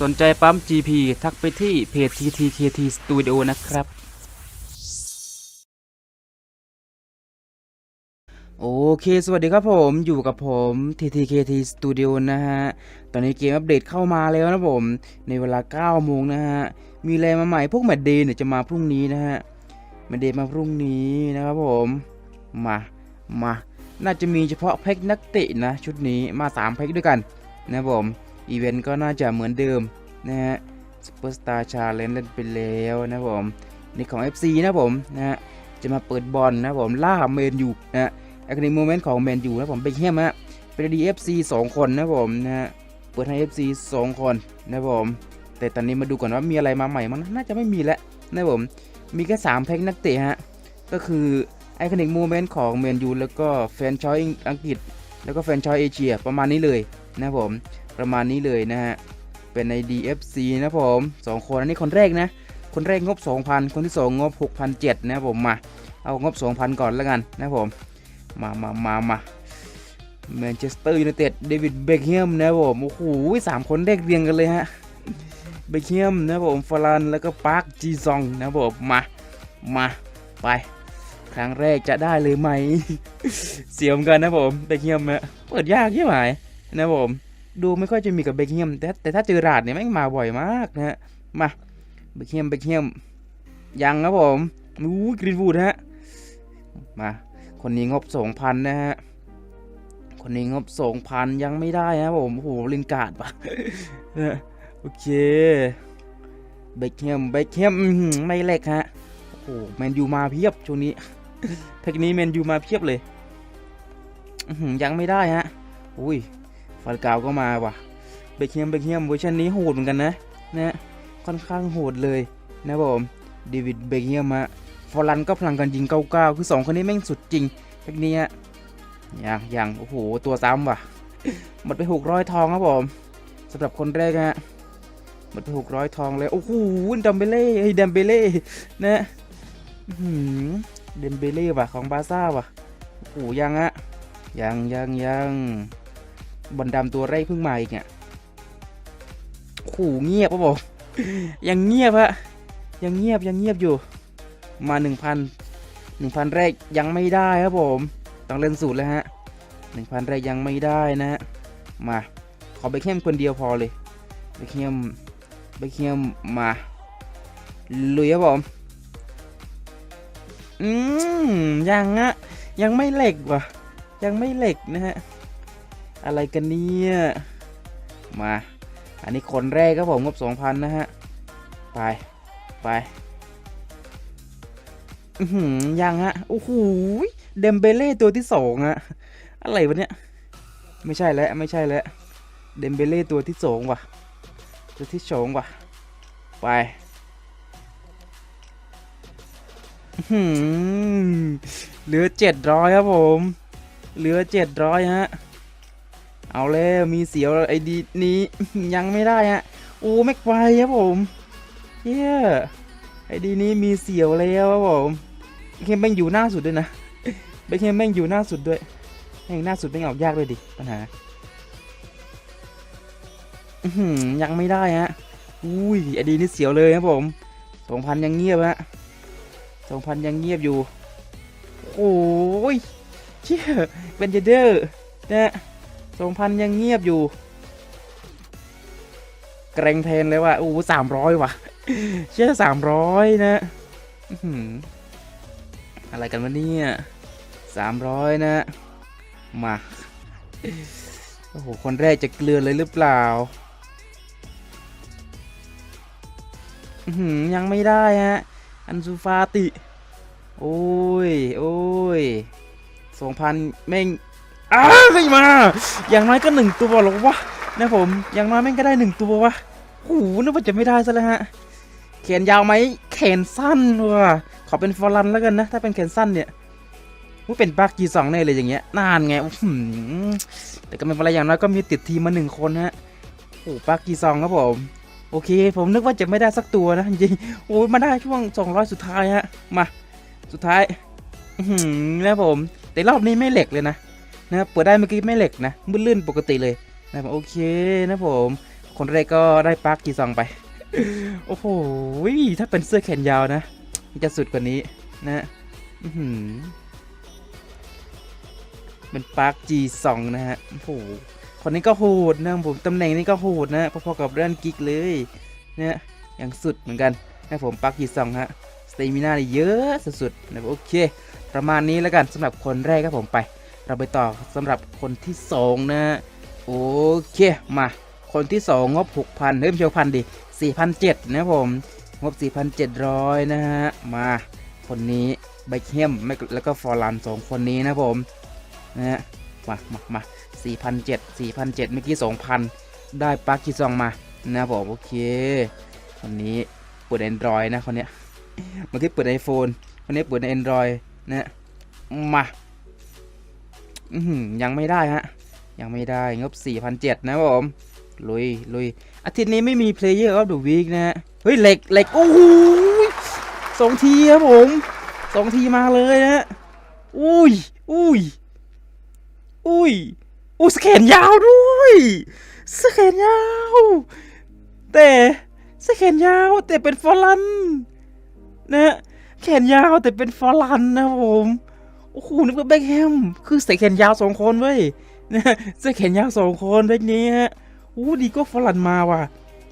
สนใจปั๊ม GP ทักไปที่เพจ TTKT Studio นะครับ โอเค สวัสดีครับผมอยู่กับผม TTKT Studio นะฮะ ตอนนี้เกมอัปเดตเข้ามาแล้วนะผม ในเวลา 9 โมงนะฮะ มีอะไรมาใหม่พวกแมดเดย์เนี่ยจะมาพรุ่งนี้นะฮะแมดเดย์มาพรุ่งนี้นะครับผม มา มา น่าจะมีเฉพาะแพ็กนักเตะนะ ชุดนี้มา 3 แพ็กด้วยกันนะผม อีเวนต์ก็น่าจะเหมือนเดิมนะฮะซูเปอร์สตาร์ชาเลนเล่นไปแล้วนะครับผมนี่ของ FC นะผมนะฮะจะมาเปิดบอลนะผมล่าเมนยูนะฮะแอคนิโมเมนต์ของแมนยูนะผมเบคแฮมฮะเป็นดีเอฟซีสองคนนะผมนะฮะเปิดให้ FC สองคนนะผม แต่ตอนนี้มาดูก่อนว่ามีอะไรมาใหม่มั้งน่าจะไม่มีแล้วนะผม มีแค่3แพ็กนักเตะฮะ ก็คือไอคอนิกโมเมนต์ของแมนยูแล้วก็แฟนชอยอังกฤษ แล้วก็แฟนชอยเอเชียประมาณนี้เลยนะผม ประมาณนี้เลยนะฮะ เป็นใน DFC นะผมสองคนอันนี้คนแรกนะ คนแรกงบ 2,000 คนที่ 2 งบ 6,700นะผมมา เอางบ 2,000 ก่อนแล้วกันนะผม มามามามาแมนเชสเตอร์ยูไนเต็ดเดวิดเบคแฮมนะผม โอ้โหสามคนเลขเรียงกันเลยฮะ เบคแฮมนะผมฟารันแล้วก็ปาร์คจีซองนะผม มา มา ไป ครั้งแรกจะได้เลยไหม เสียมกันนะผม เบคแฮมอะเปิดยากใช่ไหมนะผม ดูไม่ค่อยจะมีกับเบคแฮมแต่แต่ถ้าเจอราดเนี่ยแม่งมาบ่อยมากนะฮะมาเบคแฮมเบคแฮมยังครับผมอู้กรีนวูดฮะมาคนนี้งบ2,000นนะฮะคนนี้งบ2,000ยังไม่ได้นะผมโอ้โหลินการ์ดปะโอเคเบคแฮมเบคแฮมไม่เล็กฮะโอ้โหแมนยูมาเพียบช่วงนี้เทคนี้แมนยูมาเพียบเลยยังไม่ได้ฮะอุ้ย ฟันกาวก็มาว่ะเบคแฮมเบคแฮมเวอร์ชันนี้โหดเหมือนกันนะนะค่อนข้างโหดเลยนะผมเดวิดเบคแฮมฮะฟอร์ลันก็พลังกันยิง 99 คือ 2 คนนี้แม่งสุดจริงเทคนี้ฮะยังยังโอ้โห ตัวซ้ำว่ะ หมดไป 600 ทองครับผมสำหรับคนแรกฮะหมดไป 600 ทองเลย โอ้โหดัมเบเล่ไอ้ดัมเบเล่นะหือเดมเบเล่ว่ะของบาซ่าว่ะโอ้โหยังฮะยังยังยัง บอลดำตัวแรกเพิ่งมาอีกเนี่ยโอ้โหเงียบครับผมยังเงียบฮะยังเงียบยังเงียบอยู่ มา 1,000 1,000 แรกยังไม่ได้ครับผม ต้องเล่นสูตรแล้วฮะ 1,000 แรกยังไม่ได้นะฮะ มา ขอเบคแฮมคนเดียวพอเลยเบคแฮมเบคแฮมมา ลุยครับผม อืมยังอะยังไม่เหล็กว่ะ ยังไม่เหล็กนะฮะ อะไรกันเนี่ย มา อันนี้คนแรกครับผมงบ2,000 นะฮะ ไป ไปยังฮะ โอ้โหเดมเบเล่ตัวที่สองอะอะไรวะเนี่ย ไม่ใช่แล้ว ไม่ใช่แล้ว เดมเบเล่ตัวที่สองว่ะ ตัวที่สองว่ะ ไปเหลือเจ็ดร้อยครับผม เหลือเจ็ดร้อยฮะ เอาแล้วมีเสียวไอดีนี้ยังไม่ได้ฮะโอ้แม็กไฟครับผมเย้ไอดีนี้มีเสียวแล้วครับผมเคแฮมแม่งอยู่หน้าสุดด้วยนะเบคแฮมแม่งอยู่หน้าสุดด้วยแม่งหน้าสุดแม่งออกยากเลยดิปัญหาอืยังไม่ได้ฮะอุ้ยไอดีนี่เสียวเลยครับผมสองพันยังเงียบฮะสองพันยังเงียบอยู่ โอ้ยเชี่ยเป็นเจเดอร์นะ สองพันยังเงียบอยู่ เกรงแทนเลยว่ะโอ้สามร้อยว่ะ เชื่อสามร้อยนะอะไรกันวะเนี่ยสามร้อยนะ มา โอ้โห คนแรกจะเกลือเลยหรือเปล่าหือยังไม่ได้ฮะ อันซูฟาติ โอ้ย โอ้ยสองพันแม่ง อ้าไม่มา อย่างน้อยก็หนึ่งตัวหรอกวะนะผม อย่างน้อยแม่งก็ได้หนึ่งตัววะโอ้โหนึกว่าจะไม่ได้ซะแล้วฮะ แขนยาวไหมแขนสั้นวะขอเป็นฟอรันแล้วกันนะ ถ้าเป็นแขนสั้นเนี่ยว่าเป็นปากจีสองแน่เลยอย่างเงี้ย นานไงแต่ก็ไม่เป็นไรอย่างน้อยก็มีติดทีมมาหนึ่งคนฮะ โอ้ปากจีสองครับผม โอเค ผมนึกว่าจะไม่ได้สักตัวนะจริงโอ้ยมาได้ช่วง200สุดท้ายฮะ มา สุดท้าย อืนะผม แต่รอบนี้ไม่เหล็กเลยนะ นะครับเปิดได้เมื่อกี้ไม่เหล็กนะมืดลื่นปกติเลยนะครับโอเคนะผม คนแรกก็ได้ปาร์คกีซองไป โอ้โหถ้าเป็นเสื้อแขนยาวนะจะสุดกว่านี้นะอื้อหือเป็นปาร์คจีสองนะฮะโอ้โหคนนี้ก็โหดนะผมตำแหน่งนี้ก็โหดนะพอๆกับเรื่องกิกเลยนี่ยอย่างสุดเหมือนกันนะผมปาร์คจีสองฮะสเตมินาเยอะสุดๆนะโอเค ประมาณนี้แล้วกันสำหรับคนแรกครับผมไป เราไปต่อสำหรับคนที่สองนะโอเคมา คนที่สองงบ6,000เฮ้ยไม่ใช่พันดิ4,700นะครับผม งบ4,700นะฮะ มาคนนี้ไบเฮียมแล้วก็ฟอร์ลันสองคนนี้นะผมนะฮะมามามา4,700 4,700เมื่อกี้2,000ได้ปาร์กิซองมานะผมโอเคคนนี้เปิด Android นะคนเนี้ยเมื่อกี้เปิด iPhone คนนี้เปิด Android นะมา ยังไม่ได้ฮะ ยังไม่ได้งบ 4,700 นะครับผม ลุยลุยอาทิตย์นี้ไม่มี Player of the Week นะฮะ เฮ้ยเหล็กเหล็กโอ้โหสองทีครับผมสองทีมาเลยนะฮะ อุ้ยอุ้ยอุ้ยอุ้ยสแขนยาวด้วยสแขนยาว แต่สแขนยาวแต่เป็นฟอร์ลันนะฮะแขนยาวแต่เป็นฟอร์ลันนะผม โอ้โหนึกว่าแบ็คแฮมคือใส่แขนยาวสองคนเว้ยนะใส่แขนยาวสองคนแบบนี้ฮะอู้ดีก็ฟอร์ลันมาว่ะ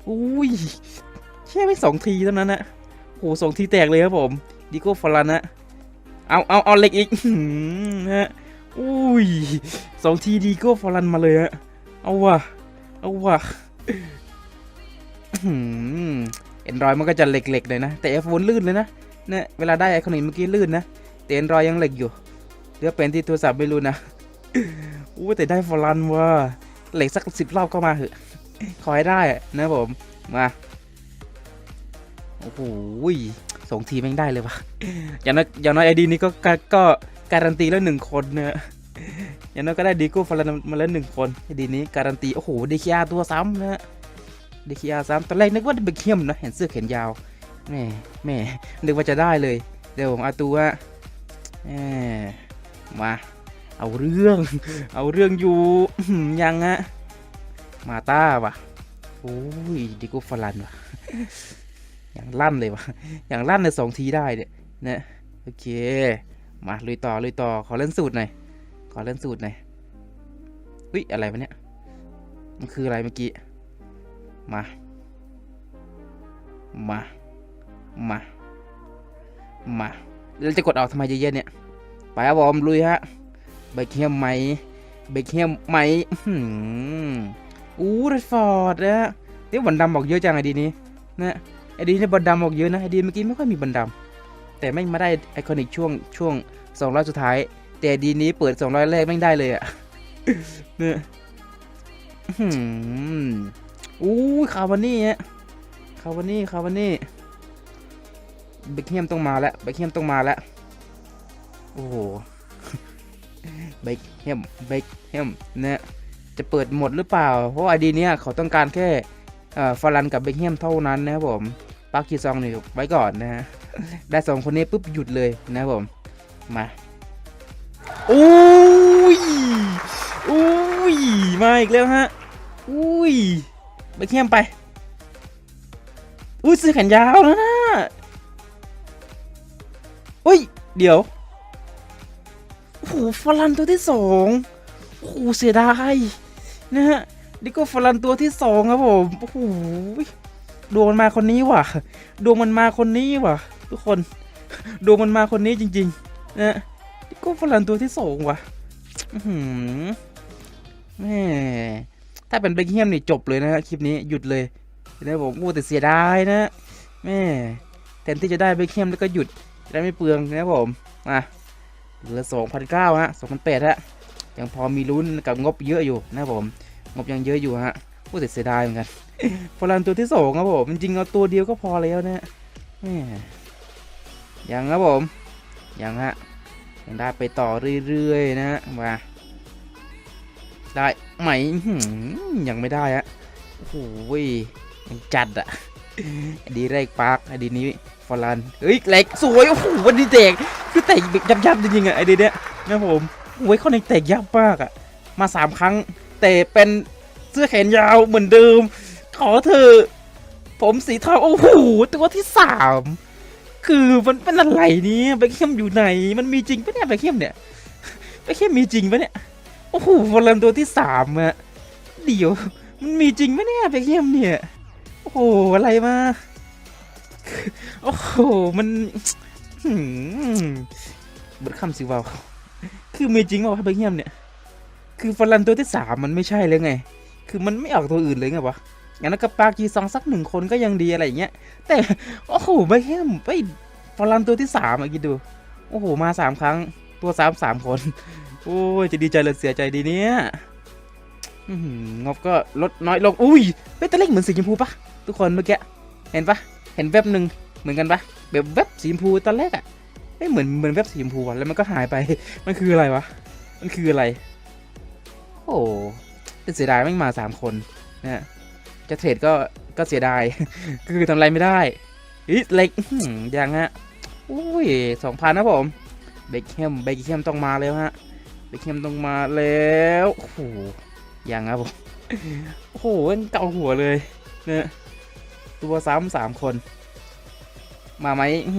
อุ้ยแค่ไม่สองทีเท่านั้นนะโอ้โหสองทีแตกเลยครับผมดีโก้ฟอร์ลันนะเอาเอาเอาเหล็กอีกฮะอุ้ยสองทีดีโก้ฟอร์ลันมาเลยฮะเอาว่ะเอาว่ะเอ็นรอยมันก็จะเหล็กๆเลยนะแต่ไอโฟนลื่นเลยนะเนี่ยเวลาได้ไอคอนิกเมื่อกี้ลื่นนะแต่แอนรอยยังเหล็กอยู่ เรือกเป็นที่โทรศัพท์ไม่รู้นะอู้แต่ได้ฟอรันว่ะเหล็กสักสิบรอบก็มาเหอะขอให้ได้นะผมมาโอ้โหสองทีแม่งได้เลยวะอย่างน้อยอย่างน้อยไอดีนี้ก็ก็ก็การันตีแล้วหนึ่งคนเนอะอย่างน้อยก็ได้ดีก้ฟอรันมาแล้วหนึ่งคนไอดีนี้การันตีโอ้โหดีคีอาตัวซ้ำนะดีคีอาซ้ำตอนแรกนึกว่าจะเป็นเข้มนะเห็นเสื้อแขนยาวแหม่แหม่นึกว่าจะได้เลยเดี๋ยวผมอาตัวแหม มา เอาเรื่อง เอาเรื่องอยู่ยังอะมาต้าวะโอ้ยดิโกฟารันวะอย่างลั่นเลยวะอย่างลั่นในสองทีได้เนี่ยนะโอเค มาลุยต่อลุยต่อขอเล่นสูตรหน่อยขอเล่นสูตรหน่อยอุ้ยอะไรวะเนี่ยมันคืออะไรเมื่อกี้มามามามาแล้วจะกดเอาทำไมเยอะๆเนี่ย ไปครับผมลุยฮะเบคแฮมไหมเบคแฮมไหมอื้อหืออู้เรดฟอร์ดนะฮะเดี๋ยวบันดำบอกเยอะจังไอดีนี้นะไอดีนี้บันดำบอกเยอะนะไอดีเมื่อกี้ไม่ค่อยมีบันดำแต่ไม่มาได้ไอคอนิกช่วงช่วงสองร้อยสุดท้าย แต่ดีนี้เปิดสองร้อยแรกไม่ได้เลยอะเนี่ยอื้อหืออู้คาวานี่ฮะคาวานี่คาวานี่เบคแฮมต้องมาแล้วเบคแฮมต้องมาแล้ว อ้โหเบคแฮมเบคแฮมเนี่ยจะเปิดหมดหรือเปล่า เพราะไอดีเนี้ยเขาต้องการแค่ฟารันกับเบคแฮมเท่านั้นนะครับผมปาร์คีซองนี่ไว้ก่อนนะฮะได้สองคนนี้ปุ๊บหยุดเลยนะครับผมมาโอ้ยโอ้ยมาอีกแล้วฮะอุ้ยเบคแฮมไปอุ้ยเสื้อแขนยาวแล้วนะอุ้ยเดี๋ยว โอ้โหฟอรันตัวที่สองโอ้โหเสียดายนะฮะนี่ก็ฟอรันตัวที่สองครับผมโอ้โหดวงมันมาคนนี้ว่ะดวงมันมาคนนี้ว่ะ ทุกคนดวงมันมาคนนี้จริงๆนะนี่ก็ฟอรันตัวที่สองว่ะอื้อหือแม่ถ้าเป็นเบคแฮมนี่จบเลยนะฮะคลิปนี้หยุดเลยนะผมโอ้แต่เสียดายนะแม่แทนที่จะได้เบคแฮมแล้วก็หยุดจะได้ไม่เปลืองนะครับผมมา เหลือ2,009ฮะ2,008ฮะยังพอมีลุ้นกับงบเยอะอยู่นะผมงบยังเยอะอยู่ฮะพูดแต่เสียดายเหมือนกันพลันตัวที่สองครับผมจริงๆเอาตัวเดียวก็พอแล้วนะยังครับผมยังฮะยังได้ไปต่อเรื่อยๆนะฮะมาได้ไหมยังไม่ได้ฮะโอ้โหยังจัดอะดีแรกปาร์คดีนี้ ฟอลันเฮ้ยเหลกสวยโอ้โหวันนี้แตกคือแตกยับยับจริงๆอะไอเดียเนี้ยนะผมโอ้ยเขาในแตกยับมากอะมาสามครั้ง แต่เป็นเสื้อแขนยาวเหมือนเดิม ขอเธอ ผมสีเทองโอ้โหตัวที่สามคือมันเป็นอะไรเนี่ยเบคแฮมอยู่ไหน มันมีจริงปะเนี่ยเบคแฮมเนี่ยเบคแฮมมีจริงปะเนี่ยโอ้โหวอลเลนตัวที่สามอะเดี๋ยวมันมีจริงปะเนี่ยเบคแฮมเนี่ยโอ้โหอะไรมา โอ้โห มันเบิดคำสิวาคือมีจริงเปล่าวะเบคแฮมเนี่ย คือฟอลันตัวที่สามมันไม่ใช่เลยไง คือมันไม่ออกตัวอื่นเลยไงวะ งั้นก็ปากีซองสักหนึ่งคนก็ยังดีอะไรอย่างเงี้ย แต่ โอ้โหไม่แค่ไปฟอลันตัวที่สามอะคิดดู โอ้โห มาสามครั้ง ตัวสามสามคน โอ้ย จะดีใจหรือเสียใจดีเนี่ยงบก็ลดน้อยลง อุ้ยเป็นตัวเลขเหมือนสีชมพูปะทุกคนเมื่อกี้ เห็นปะ เห็นแวบหนึ่งเหมือนกันปะแบบแวบสีชมพูตอนแรกอะไม่เหมือนเหมือนแวบสีชมพูอะแล้วมันก็หายไป มันคืออะไรวะ มันคืออะไร โอ้เป็นเสียดายไม่มาสามคนนะจะเทรดก็ก็เสียดาย คือทำอะไรไม่ได้อิเล็กอื้อหือยังฮะอุ้ยสองพันนะผม เบคแฮมเบคแฮมต้องมาแล้วฮะ เบคแฮมต้องมาแล้ว โอ้โหยังครับผม โอ้โหแม่งเกาหัวเลยเนี่ย ตัวซ้ำสามคน มาไหมห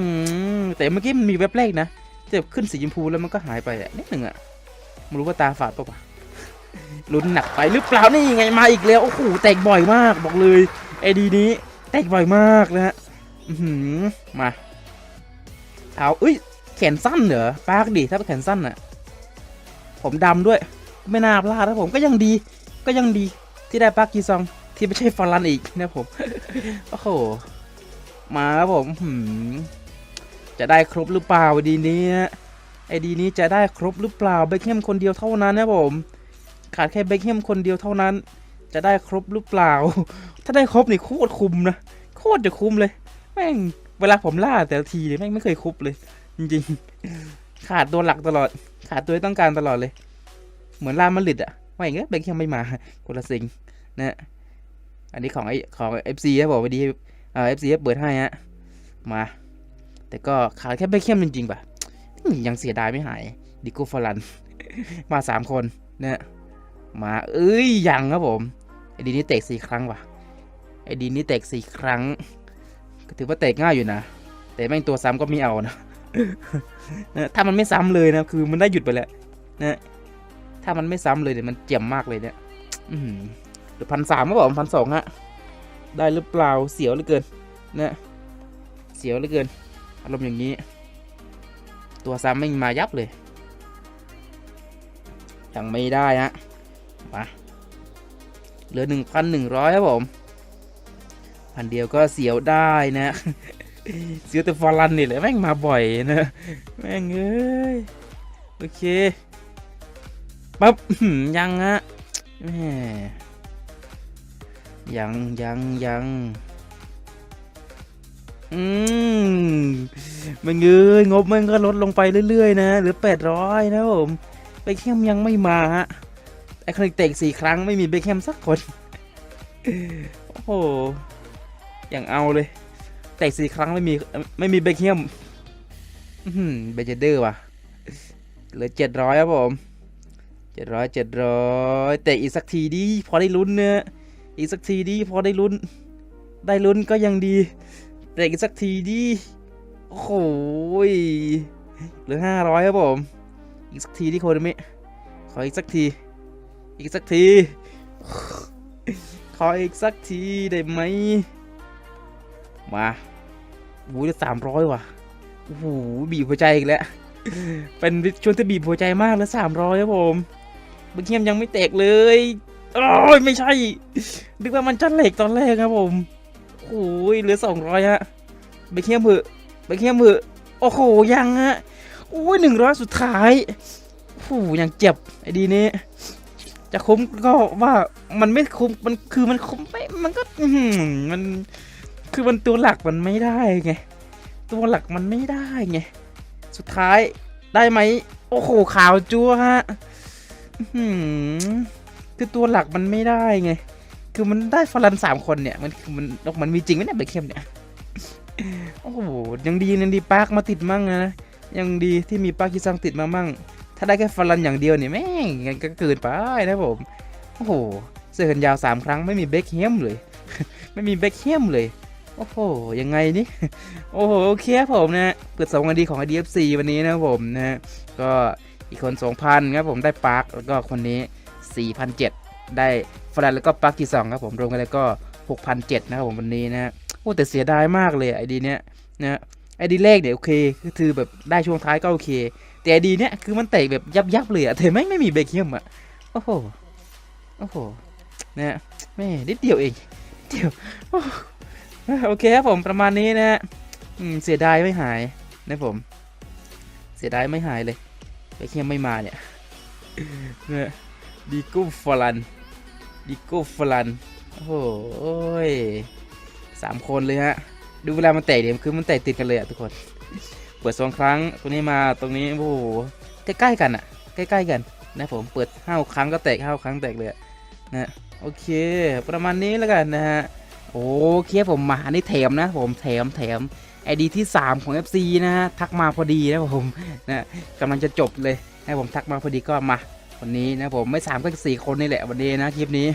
แต่เมื่อกี้มันมีเว็บแรกนะจะขึ้นสีชมพูแล้วมันก็หายไปอะนิดหนึ่งอะไม่รู้ว่าตาฝาดปะวะลุ้นหนักไปหรือเปล่านี่ไงมาอีกแล้วโอ้โหแตกบ่อยมากบอกเลยไอดีนี้แตกบ่อยมากนะฮะมาเอาเอ้ยแขนสั้นเหรอปากดิถ้าเป็นแขนสั้นน่ะผมดำด้วย ไม่น่าพลาดนะผมก็ยังดี ก็ยังดีที่ได้ปากกีซอง ที่ไม่ใช่ฟอรันอีกนะผม โอ้โห มาครับผมหืมจะได้ครบหรือเปล่าดีนี้ไอดีนี้จะได้ครบหรือเปล่าเบคแฮมคนเดียวเท่านั้นนะผม ขาดแค่เบคแฮมคนเดียวเท่านั้น จะได้ครบหรือเปล่า ถ้าได้ครบนี่โคตรคุ้มนะ โคตรจะคุ้มเลย แม่งเวลาผมล่าแต่ละทีเนี่ยแม่งไม่เคยครบเลย จริงๆ ขาดตัวหลักตลอด ขาดตัวที่ต้องการตลอดเลย เหมือนล่ามาดริดอะว่าอย่างเงี้ยเบคแฮมไม่มาคนละสิ่งนะ อันนี้ของไอของเอฟซีครับบอกไปดีเอ่อฟซีเปิดให้ฮะมา แต่ก็ขาดแค่เบคแฮมจริงๆป่ะยังเสียดายไม่หายดิโก้ฟอรัน มาสามคนนะมาเอ้ยยังครับผมไอดีนี้เตะสี่ครั้งว่ะไอดีนี้เตะสี่ครั้ง ก็ถือว่าเตะง่ายอยู่นะแต่แม่งตัวซ้ำก็ไม่เอานะถ้ามันไม่ซ้ำเลยนะคือมันได้หยุดไปแล้วนะถ้ามันไม่ซ้ำเลยเนี่ยมันเจียมมากเลยเนี่ยอื รือพันสามก็บอกพันสองฮะได้หรือเปล่าเสียวเหลือเกินนะเสียวเหลือเกินอารมณ์อย่างนี้ ตัวซ้ำไม่มายับเลย ยังไม่ได้ฮะมาเหลือหนึ่งพันหนึ่งร้อยครับผมพันเดียวก็เสียวได้นะ เสียวแต่ฟอรันนี่แหละแม่งมาบ่อยนะแม่งเอ้ยโอเคปั๊บยังฮะแหม ยังยังยังอืมมันเงยงบมันก็ลดลงไปเรื่อยๆ นะเหลือแปดร้อยนะผมไปเข้มยังไม่มาฮะไอคลิกเตะสี่ครั้งไม่มีเบคแฮมสักคนโอ้โหอย่างเอาเลยเตะสี่ครั้งไม่มีไม่มีเบคแฮมอื้อหือเบเจเดอร์ว่ะเหลือเจ็ดร้อยครับผมเจ็ดร้อยเจ็ดร้อยเตะอีกสักทีดิพอได้ลุ้นเนื้อ อีกสักทีดิพอได้ลุ้น ได้ลุ้นก็ยังดีเตะอีกสักทีดิโอ้โหยเหลือห้าร้อยครับผม อีกสักทีที่โคดมิขออีกสักที อีกสักที ขออีกสักทีได้ไหม มาโอ้ยสามร้อยว่ะ โอ้โห บีบหัวใจอีกแล้ว เป็นช่วงที่บีบหัวใจมากแล้วสามร้อยครับผมเบคแฮมยังไม่แตกเลย โอ้ยไม่ใช่ นึกว่ามันจะเหล็กตอนแรกครับผมโอ้ยเหลือสองร้อยฮะเบคแฮมเหอะเบคแฮมเหอะโอ้โหยังฮะโอ้ยหนึ่งร้อยสุดท้ายโอ้โหยังเจ็บไอ้ดีนี้จะคุ้มก็ว่ามันไม่คุ้มมันคือมันคุ้มไม่มันก็มันคือมันตัวหลักมันไม่ได้ไงตัวหลักมันไม่ได้ไงสุดท้ายได้ไหมโอ้โหขาวจัวฮะอื้อหือ คือตัวหลักมันไม่ได้ไง คือมันได้ฟรันสามคนเนี่ย มันคือมันมันมีจริงไหมเนี่ยเบคแฮมเนี่ย โอ้โห ยังดียังดีปาร์คมาติดมั่งนะ ยังดีที่มีปาร์คิซังติดมามั่ง ถ้าได้แค่ฟรันอย่างเดียวเนี่ยแม่งก็เกินไปนะผม โอ้โห เสื้อกันยาวสามครั้งไม่มีเบคแฮมเลย ไม่มีเบคแฮมเลย โอ้โห ยังไงนี่ โอ้โห โอเคครับผมนะเปิดสองวันดีของ IDFC วันนี้นะผมนะ ก็อีกคน2,000ครับผมได้ปาร์คแล้วก็คนนี้ 4,700ได้ฟรันแล้วก็ปาร์คที่องครับผมรวมกันแล้วก็6,700นะครับผมวันนี้นะโอ้แต่เสียดายมากเลยไอดีเนี้ยนะไอดีแรกเนี่ยโอเคคือแบบได้ช่วงท้ายก็โอเค แต่ไอดีเนี้ยคือมันแตกแบบยับยับเลยอะแต่ไม่ไม่มีเบคเฮียมอะโอ้โหโอ้โหนะแม่นิดเดียวเองเดียวโอเคครับผมประมาณนี้นะอืมเสียดายไม่หายนะผม เสียดายไม่หายเลยเบคเฮียมไม่มาเนี่ย ดิโก้ฟลันดิโก้ฟลัน โอ้โหยสามคนเลยฮะ ดูเวลามันแตกเดี๋ยวคือมันแตกติดกันเลยอะทุกคน เปิดสองครั้ง ตรงนี้มา ตรงนี้ โอ้โห ใกล้ๆกันอะใกล้ๆกันนะผม เปิดห้าครั้งก็แตกห้าครั้งแตกเลยอะนะ โอเค ประมาณนี้แล้วกันนะฮะ โอเคผมมาอันนี้แถมนะผมแถมแถมไอดีที่ 3 ของ FC นะฮะ ทักมาพอดีนะผมนะกำลังจะจบเลยนะผมทักมาพอดีก็มา วันนี้นะผมไม่สามก็สี่คนนี่แหละวันนี้นะคลิปนี้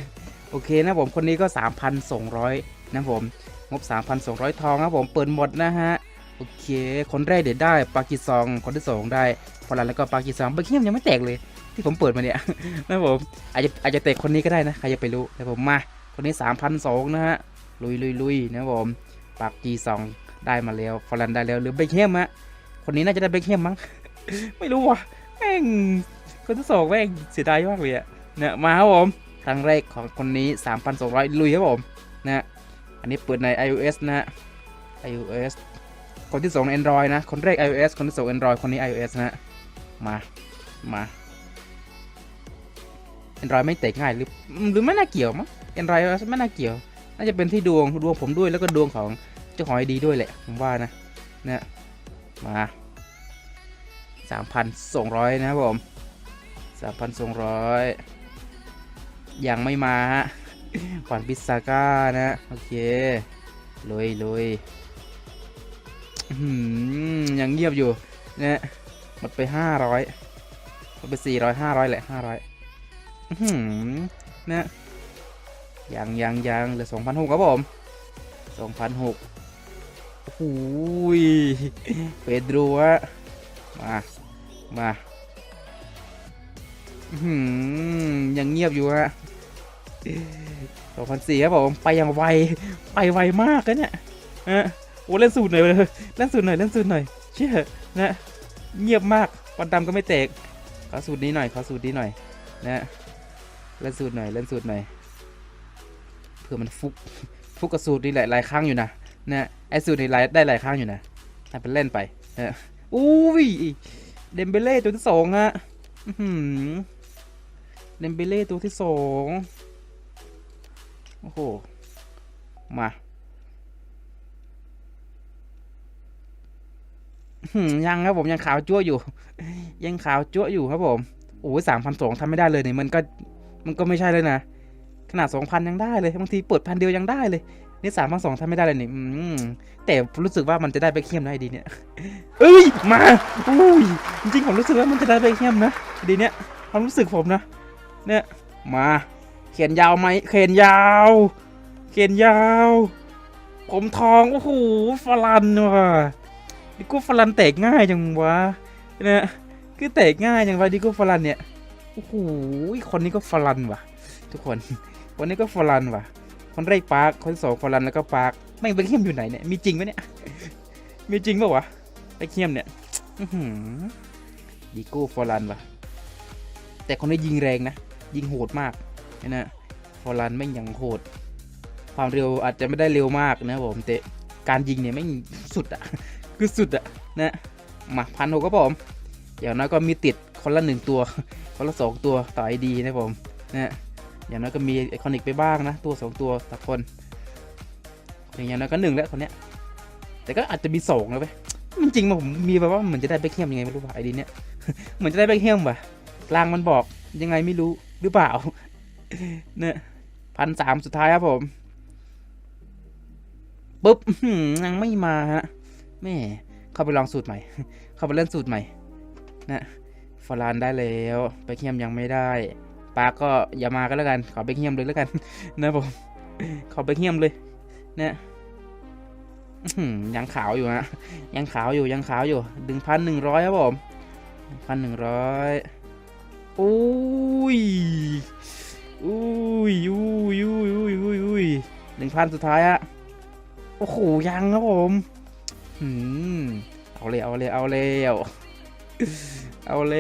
โอเคนะผมคนนี้ก็ 3,200 นะผมงบ 3,200 ทองนะผมเปิดหมดนะฮะโอเค คนแรกเดี๋ยวได้ปากีซองคนที่สองได้ฟอรันแล้วก็ปากีซองเบอร์เคียมยังไม่แตกเลย ที่ผมเปิดมาเนี่ยนะผมอาจจะอาจจะแตกคนนี้ก็ได้นะใครจะไปรู้แต่ผมมาคนนี้3,200นะฮะลุยลุยลุยนะผมปากีซองได้มาแล้วฟอรันได้แล้วหรือเบคเฮมฮะคนนี้น่าจะได้เบคเฮมมั้งไม่รู้ว่ะแม่ง คนที่สองแม่งเสียดายมากเลยอะเนี่ยมาครับผมครั้งแรกของคนนี้ 3,200 ลุยครับผมนะอันนี้เปิดใน iOS นะ iOS คนที่สองใน Android นะ คนแรก iOS คนที่สอง Android คนนี้ iOS นะ มา มา Android ไม่แตกง่ายหรือหรือไม่น่าเกี่ยวมั้ง Android ไม่น่าเกี่ยว น่าจะเป็นที่ดวงดวงผมด้วยแล้วก็ดวงของเจ้าของไอดีด้วยแหละ ผมว่านะนะมา 3,200 นะครับผม 3,200ยังไม่มาฮะขวัญพิซซาก้านะ โอเคลุยลุยยังเงียบอยู่นะหมดไปห้าร้อยหมดไปสี่ร้อยห้าร้อยแหละห้าร้อยนะยังยังยังเหลือสองพันหกครับผมสองพันหกโอ้โหยเปโดรฮะมา มา หือยังเงียบอยู่ฮะสองพันสี่ครับผมไปอย่างไว ไปไวมากเลยเนี่ยฮะโอ้เล่นสูตรหน่อยเลยเล่นสูตรหน่อยเล่นสูตรหน่อย เชื่อนะเงียบมากวันดำก็ไม่แตกขอสูตรนี้หน่อยขอสูตรนี้หน่อยนะเล่นสูตรหน่อยเล่นสูตรหน่อยเพื่อมันฟุกฟุกกับสูตรนี่หลายหลายครั้งอยู่นะนะไอสูตรนี่หลายได้หลายครั้งอยู่นะทำเป็นเล่นไปนะอุ้ยเดมเบเล่ตัวที่สองฮะอื้อหือ เดมเบเล่ตัวที่สองโอ้โห มาหยังครับผมยังขาวจั่วอยู่ ยังขาวจั่วอยู่ครับผมโอ้ยสามพันสองทำไม่ได้เลยเนี่ยมันก็มันก็ไม่ใช่เลยนะ ขนาดสองพันยังได้เลยบางทีเปิดพันเดียวยังได้เลย นี่สามพันสองทำไม่ได้เลยนี่อืมแต่รู้สึกว่ามันจะได้ไปเข้มนะไอดีเนี่ยเอ้ยมาอุ้ยจริงๆผมรู้สึกว่ามันจะได้ไปเข้มนะดีเนี่ยความรู้สึกผมนะ เนี่ยมาเขียนยาวไหมเขียนยาว เขียนยาว ผมทองโอ้โหฟลันว่ะดิโกูฟลันแตกง่ายจังวะเนี่ยคือแตกง่ายจังวะดิโกูฟลันเนี่ยโอ้โหคนนี้ก็ฟลันว่ะ ทุกคนวันนี้ก็ฟลันว่ะ คนแรกปาร์คคนสองฟลันแล้วก็ปาร์คแม่งไปเข้มอยู่ไหนเนี่ยมีจริงไหมเนี่ยมีจริงปะวะไปเข้มเนี่ยอื้อหือดิโกูฟลันว่ะแต่คนนี้ยิงแรงนะ ยิงโหดมากนะฟอรันไม่งย่างโหด ความเร็วอาจจะไม่ได้เร็วมากนะผมแต่การยิงเนี่ยไม่งสุดอะคือสุดอะนะมาพันหกครับผมอย่างน้อยก็มีติดคนละหนึ่งตัว คนละสองตัวต่อไอดีนะผมนะอย่างน้อยก็มีไอคอนิกไปบ้างนะ ตัวสองตัวต่อคน อย่างน้อยก็หนึ่งแล้วคนเนี้ยแต่ก็อาจจะมีสองนะเว้ยมันจริงมาผมมีแบบว่าเหมือนจะได้แบ็คเฮียมยังไงไม่รู้ว่ะไอดีเนี้ยเหมือนจะได้แบ็คเฮียมว่ะลางมันบอกยังไงไม่รู้ หรือเปล่า เนี่ยพันสามสุดท้ายครับผมปุ๊บยังไม่มาฮะแม่เข้าไปลองสูตรใหม่ เข้าไปเล่นสูตรใหม่ นะฟอรานได้แล้วไปเคียมยังไม่ได้ปาก็อย่ามาก็แล้วกัน ขอไปเคียมเลยแล้วกัน นะผมขอไปเคียมเลย เนี่ยยังขาวอยู่ฮะยังขาวอยู่ยังขาวอยู่ดึงพันหนึ่งร้อยครับผมพันหนึ่งร้อย อุ้ยอุ้ยอุ้ยอุ้ยอุ้ยอุ้ยอุ้ยหนึ่งพันสุดท้ายฮะโอ้โหยังครับผมอืมเอาเลยเอาเลยเอาเลยเอาเล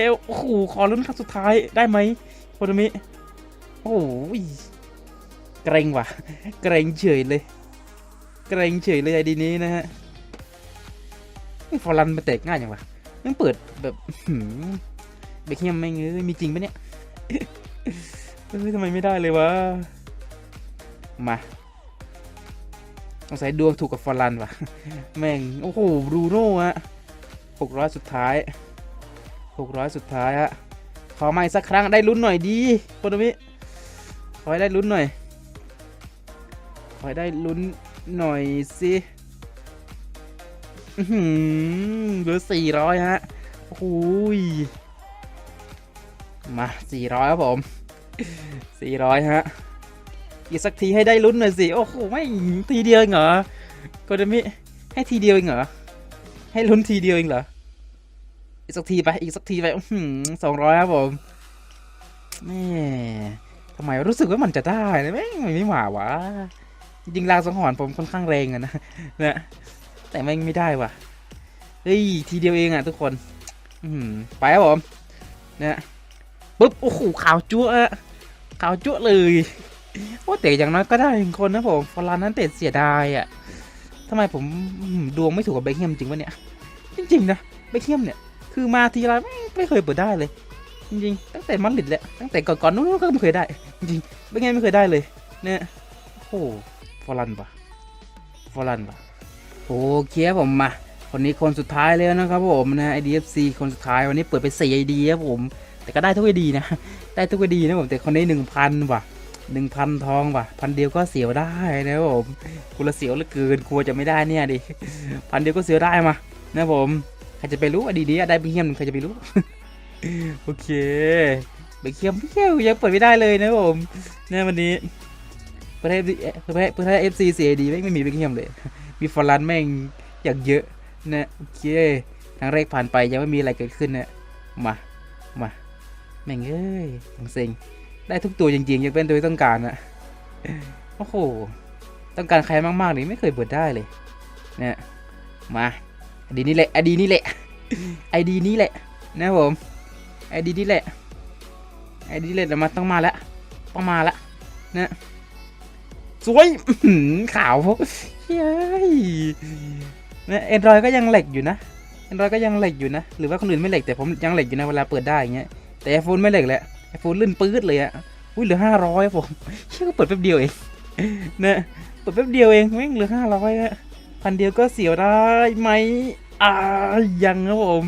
ยโอ้โหขอลุ้นครั้งสุดท้ายได้ไหมโคโนมิโอ้ยเกรงว่ะเกรงเฉยเลยเกรงเฉยเลยไอดีนี้นะฮะฟอรันมาแตกง่ายอย่างวะมันเปิดแบบหืม เบคแฮมไม่เงยมีจริงปะเนี่ยเฮ้ยทำไมไม่ได้เลยวะ มาสงสัยดวงถูกกับฟอร์รันว่ะแม่ง โอ้โหบรูโน่ฮะหกร้อยสุดท้ายหกร้อยสุดท้ายฮะขอใหม่สักครั้งได้ลุ้นหน่อยดีโคโนมิขอให้ได้ลุ้นหน่อย ขอให้ได้ลุ้นหน่อยสิอื้อหือเหลือสี่ร้อยฮะ โอ้โหย มาสี่ร้อยครับผมสี่ร้อยฮะ อีกสักทีให้ได้ลุ้นหน่อยสิ โอ้โห ไม่ทีเดียวเองเหรอโกดมิให้ทีเดียวเองเหรอ ให้ลุ้นทีเดียวเองเหรอ อีกสักทีไป อีกสักทีไปสองร้อยครับผมแม่ทำไมรู้สึกว่ามันจะได้นะแม่งมันไม่หมาวะจริงลางสังหรณ์ผมค่อนข้างแรงอะนะนะแต่แม่ไม่ได้วะเฮ้ยทีเดียวเองอะทุกคน อืไปครับผมนะ ปุ๊บโอ้โหขาวจั๊วอะขาวจั๊วเลยโอ้แต่อย่างน้อยก็ได้หนึ่งคนนะผมฟอร์ลานนั้นเตะเสียดายอะทำไมผมดวงไม่ถูกกับเบคแฮมจริงวะเนี่ย จริงๆนะเบคแฮมเนี่ย คือมาทีไรไม่ไม่เคยเปิดได้เลย จริงๆตั้งแต่มันลิดแหละตั้งแต่ก่อนๆนู้นก็ไม่เคยได้ จริงๆไม่ไงไม่เคยได้เลย เนี่ยโอ้โหฟอรันปะฟอรันปะโอเคผมมาคนนี้คนสุดท้ายแล้วนะครับผมนะ IDFC คนสุดท้ายวันนี้เปิดไป4 ID ครับผม แต่ก็ได้ทุก ID นะ ได้ทุก ID นะผมแต่คนนี้1,000ว่ะ1,000ทองว่ะพันเดียวก็เสียวได้นะผมกูละเสียวเหลือเกินกลัวจะไม่ได้เนี่ยดิพันเดียวก็เสียวได้มานะผมใครจะไปรู้ ID นี้ได้ไปเฮียมใครจะไปรู้โอเคเบคเคียมพี่เคียวยังเปิดไม่ได้เลยนะผมเนี่ยวันนี้เพื่อให้เพื่อให้เพื่อให้เอฟซีเสียดีไม่มีเบคเคียมเลย มีฟอรันแม่งอย่างเยอะนะโอเคทางแรกผ่านไปยังไม่มีอะไรเกิดขึ้นนะมามา แม่งเอ้ยของเซ็งได้ทุกตัวจริงๆยังเป็นตัวต้องการนะโอ้โห ต้องการใครมากๆนี่ไม่เคยเปิดได้เลย เนี่ย มาไอดีนี่แหละไอดีนี่แหละไอดีนี่แหละ นะผมไอดีนี่แหละไอดีนี่แหละมาต้องมาล้วต้องมาล้วนะสวยอื้อหือขาวเฮ้ยนะแอนดรอยก็ยังเหล็กอยู่นะแอนดรอยก็ยังเหล็กอยู่นะ หรือว่าคนอื่นไม่เหล็กแต่ผมยังเหล็กอยู่นะเวลาเปิดได้อย่างเงี้ย แต่ไอโฟนไม่เหล็กแหละไอโฟนลื่นปื๊ดเลยอะอุ้ยเหลือห้าร้อยผมเชื่อก็เปิดแป๊บเดียวเองนะเปิดแป๊บเดียวเองแม่งเหลือห้าร้อยอะพันเดียวก็เสียวได้ไหมอ่ายังครับผม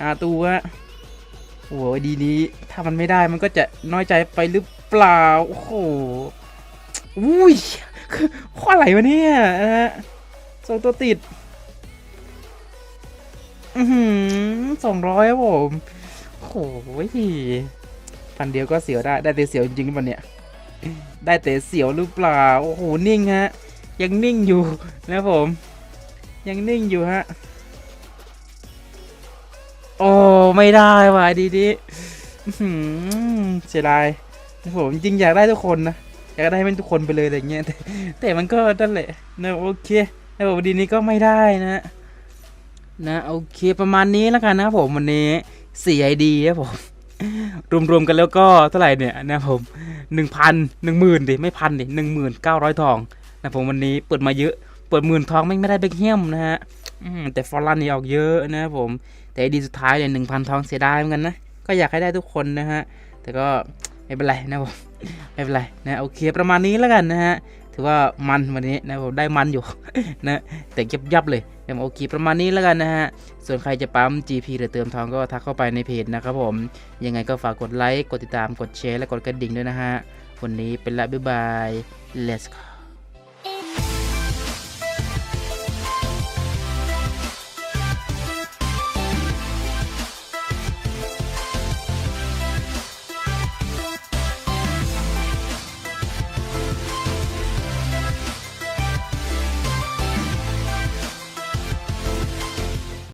อ่าตัวโอ้โหดีนี้ถ้ามันไม่ได้มันก็จะน้อยใจไปหรือเปล่าโอ้โหอุ้ยคือข้ออะไรวะเนี่ยนะฮะสองตัวติดอือหือสองร้อยครับผม โอ้โหพันเดียวก็เสียวได้ ได้แต่เสียวจริงๆมันเนี่ย ได้แต่เสียวหรือเปล่า โอ้โห นิ่งฮะ ยังนิ่งอยู่นะผม ยังนิ่งอยู่ฮะ โอ้ ไม่ได้ว่ะดีดีเสียดายผมจริงอยากได้ทุกคนนะ อยากได้เป็นทุกคนไปเลยอะไรเงี้ย แต่แต่มันก็นั่นแหละนะโอเคแต่ผมดีนี้ก็ไม่ได้นะนะโอเคประมาณนี้แล้วกันนะผมวันนี้ สี่ไอดีครับผม รวมๆกันแล้วก็เท่าไหร่เนี่ยนะผมหนึ่งพันหนึ่งหมื่นดิไม่พันดิหนึ่งหมื่นเก้าร้อยทองนะผมวันนี้เปิดมาเยอะ เปิดหมื่นทองไม่ไม่ได้เบคแฮมนะฮะแต่ฟอร์ลันนี่ออกเยอะนะครับผม แต่ไอดีสุดท้ายเนี่ยหนึ่งพันทองเสียดายเหมือนกันนะ ก็อยากให้ได้ทุกคนนะฮะ แต่ก็ไม่เป็นไรนะผมไม่เป็นไรนะโอเคประมาณนี้แล้วกันนะฮะ ถือว่ามันวันนี้นะผมได้มันอยู่นะแต่ยับยับๆเลย โอเคประมาณนี้แล้วกันนะฮะ ส่วนใครจะปั๊ม GP หรือเติมทองก็ทักเข้าไปในเพจนะครับผม ยังไงก็ฝากกดไลค์ กดติดตาม กดแชร์ และกดกระดิ่งด้วยนะฮะ วันนี้เป็นละบ๊ายบาย let's go